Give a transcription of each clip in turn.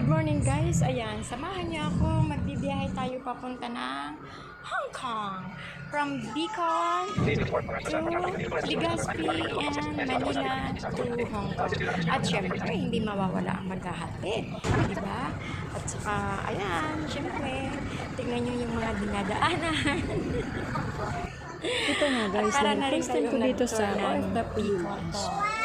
Good morning guys. Ayan, samahan niyo ako. Magbibiyahe tayo papunta ng Hong Kong. From Bicol to Legazpi and Manila to Hong Kong. At syempre, hindi mawawala ang maghahatid. Diba? At saka, ayan, syempre, tignan niyo yung mga dinadaanan. Ito nga guys, rin first time ko dito sa OFW.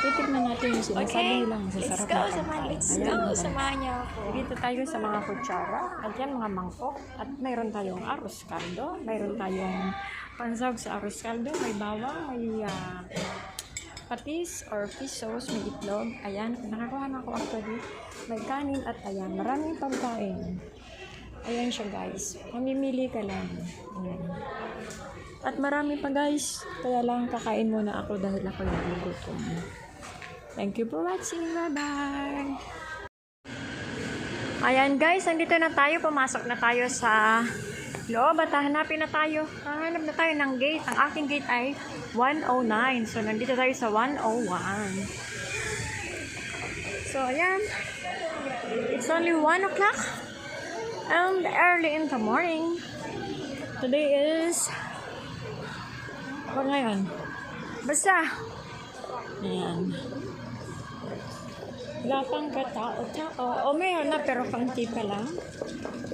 Titignan natin yung sinasabi Okay, lang sa let's sarap go. na Sama, pagkain. let's Ayan, go. mga- Samahan niyo ako. Dito tayo sa mga kutsara. Ayan, mga mangkok. At mayroon tayong arroz caldo. Mayroon tayong pansawag sa arroz caldo. May bawang, may ah, patis or fish sauce, may itlog. Ayan, nakakuha na ako actually. May kanin at ayan, maraming pagkain. Ayan siya guys. Mamimili ka lang. Ayan. At marami pa guys. Kaya lang kakain muna ako dahil ako nagugutom. Thank you for watching. Bye-bye! Ayan guys, nandito na tayo. Pumasok na tayo sa loob at hanapin na tayo. Hanap na tayo ng gate. Ang aking gate ay 109. So, nandito tayo sa 101. So, ayan. It's only 1 o'clock. And early in the morning. Today is... Ano ngayon? Basta. Ayan. Wala pang katao-tao. O, mayroon na pero panti pa lang.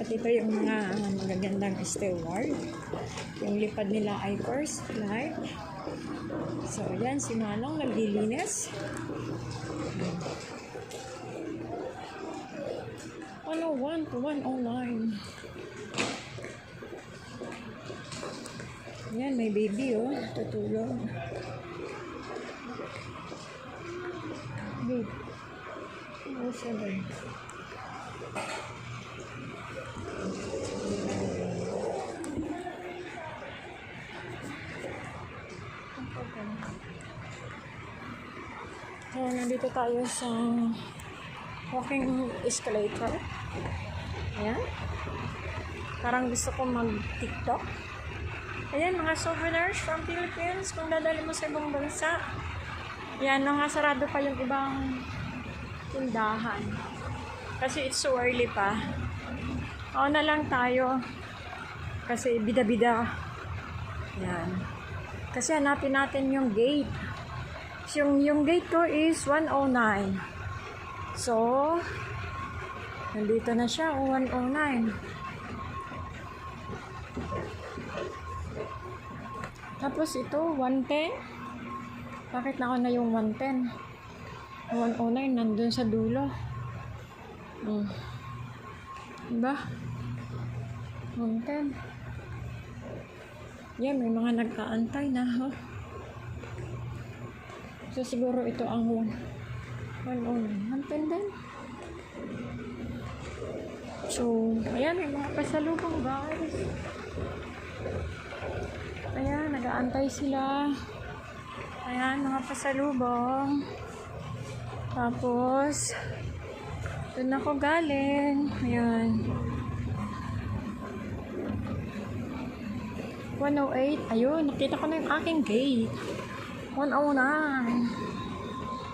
At ito yung mga magagandang steward. Yung lipad nila ay first flight. So, yan. Si Manong naglilinis. Ano, 1 to 109. Yan, may baby oh. Tutulog. Babe. Ano siya nandito tayo sa walking escalator. Ayan. Parang gusto ko mag-tiktok. Ayan, mga souvenirs from Philippines kung dadali mo sa ibang bansa. Yan, mga sarado pa yung ibang tindahan. Kasi it's so early pa. Oo na lang tayo. Kasi bida-bida. Yan. Kasi hanapin natin yung gate. Yung, yung gate ko is 109. So, nandito na siya, 109. Tapos ito, 110. Bakit na ako na yung 110? 109, nandun sa dulo. Hmm. Diba? 110. Yan, may mga nagkaantay na, ha? So, siguro ito ang 109. 110 din. So, ayan, may mga pasalubong, guys. Ayan, nag-aantay sila. Ayan, mga pasalubong. Tapos, doon ako galing. Ayan. 108. Ayun, nakita ko na yung aking gate. 109.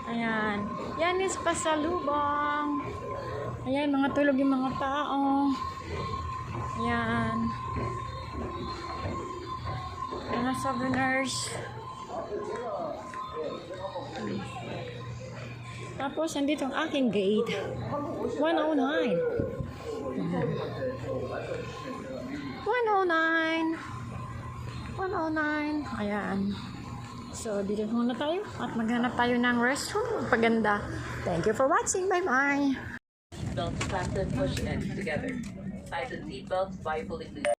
Ayan. Yan is pasalubong. Ayan, mga tulog yung mga tao. Ayan. Mga souvenirs. Tapos, nandito ang aking gate. 109. 109. 109. Ayan. So, dito muna tayo at maghanap tayo ng restroom. Paganda. Thank you for watching. Bye-bye. Belt and push in together. Tighten seat belts by pulling loose.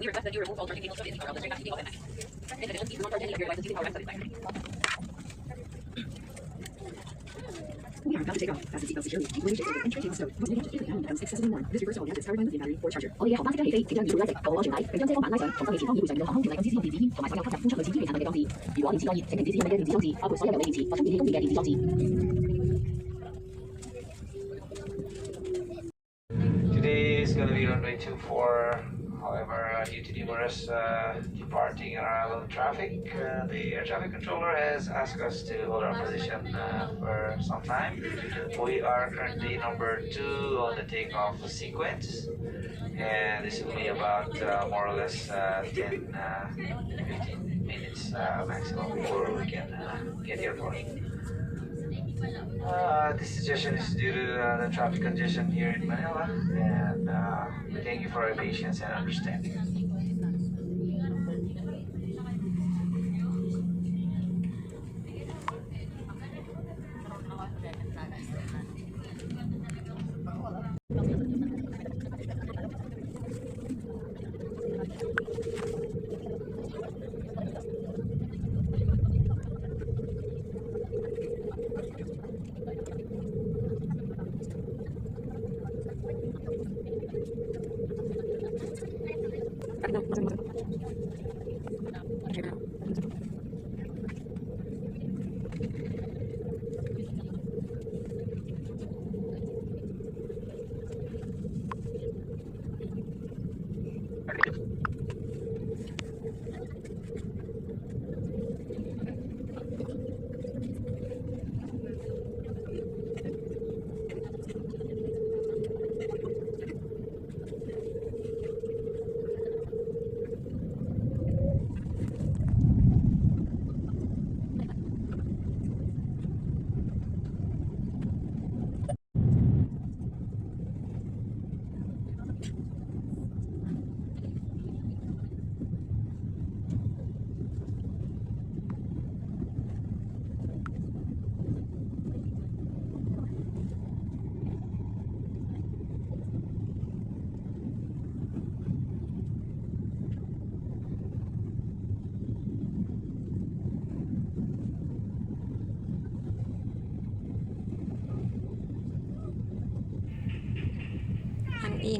the national part of electronic devices, we request that you remove all charging cables from the power outlet during activity of the In addition, please do not charge any of your devices using power banks at this time. We are about to take off. Fasten seatbelts securely. Keep windshield and entry table stowed. Most negative if down becomes excessively warm. This reverse all gadgets powered by lithium battery or charger. 我哋嘅航班即将起飞，即将要离地，各位安全带，并将遮光板拉上，同收起前方已换上嘅航空条例禁止使用电子烟同埋所有吸入呼出类似烟气弹嘅装置。如果电池过热，请停止使用你嘅电子装置，包括所有由你电池或充电器供电嘅电子装置。 Today is going to be runway 24. However, uh, due to numerous uh, departing and arrival traffic, uh, the air traffic controller has asked us to hold our position for some time. We are currently number two on the takeoff sequence, and this will be about more or less uh, 10 uh, 15 minutes maximum before we can get airport. Uh, this suggestion is due to uh, the traffic congestion here in Manila, and uh, we thank you for your patience and understanding.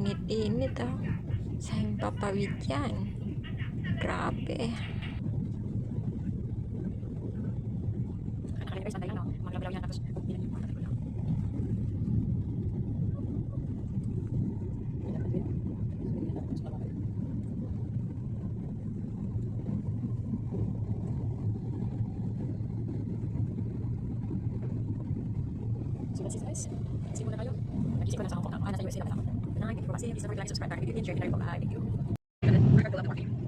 Init-init oh. Saan papawid yan? Grabe. It guys. Simula kayo. Nag-isip ko na sa Hong Kong. Ah, nasa USA na pala ako. Good night. Thank you for watching. Please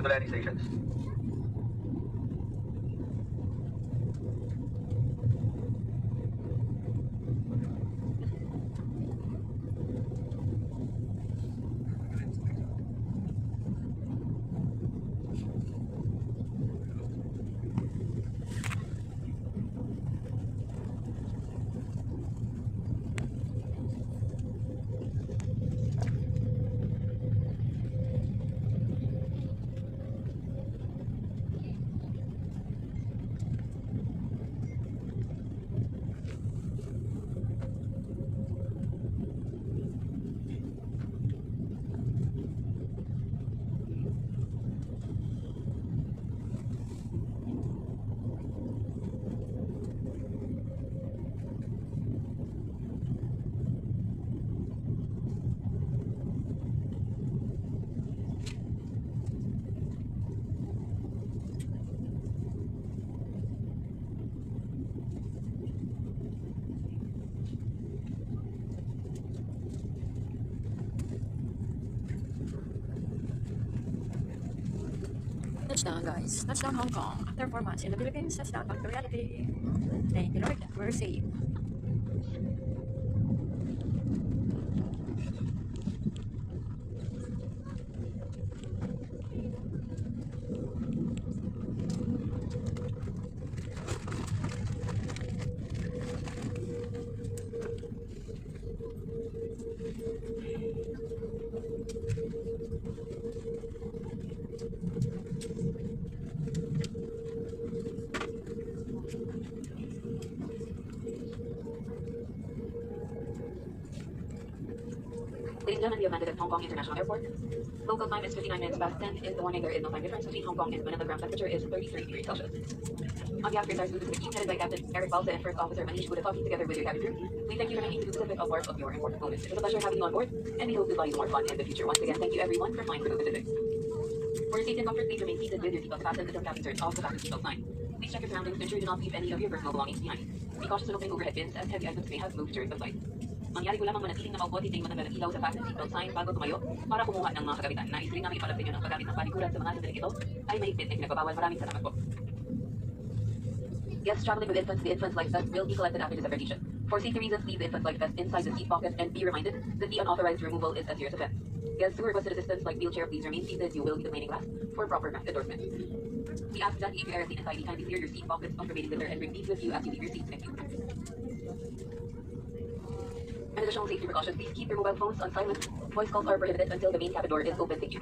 For the landing stations. Touchdown, guys. Touchdown, Hong Kong. After four months in the Philippines, touchdown back to reality. Thank you, Lord. We're safe. Kong International Airport. Local time is 59 minutes past 10. In the morning, there is no time difference between Hong Kong and Manila. Ground temperature is 33 degrees Celsius. On behalf of Stars Cruises team, headed by Captain Eric Balsa and First Officer Manish Budapati, together with your cabin crew, we thank you for making the Pacific a part of your important moments. It was a pleasure having you on board, and we hope to buy more fun in the future. Once again, thank you everyone for flying through the Pacific. For your safety and comfort, please remain seated with your seatbelt fastened until Captain turns off the fasten seatbelt sign. Please check your surroundings to ensure you do not leave any of your personal belongings behind. Be cautious when opening overhead bins as heavy items may have moved during the flight. Mangyari ko lamang manatiling na maupo at hindi matagal ang ilaw sa fasten seatbelt sign bago tumayo para kumuha ng mga kagamitan. Nais rin namin ipalapit nyo ng paggamit ng panikuran sa mga sandaling ito ay mahigpit na pinagbabawal. Maraming salamat po. Guests traveling with infants, the infant's life vest will be collected after disembarkation. For safety reasons, leave the infant's life vest inside the seat pocket and be reminded that the unauthorized removal is a serious offense. Guests who requested assistance like wheelchair, please remain seated. You will be remaining last for proper endorsement. We ask that if you are asleep inside, kindly clear your seat pockets of remaining litter and bring these with you as you leave your seats. Thank you. An additional safety precaution, please keep your mobile phones on silent. Voice calls are prohibited until the main cabin door is open. Thank you.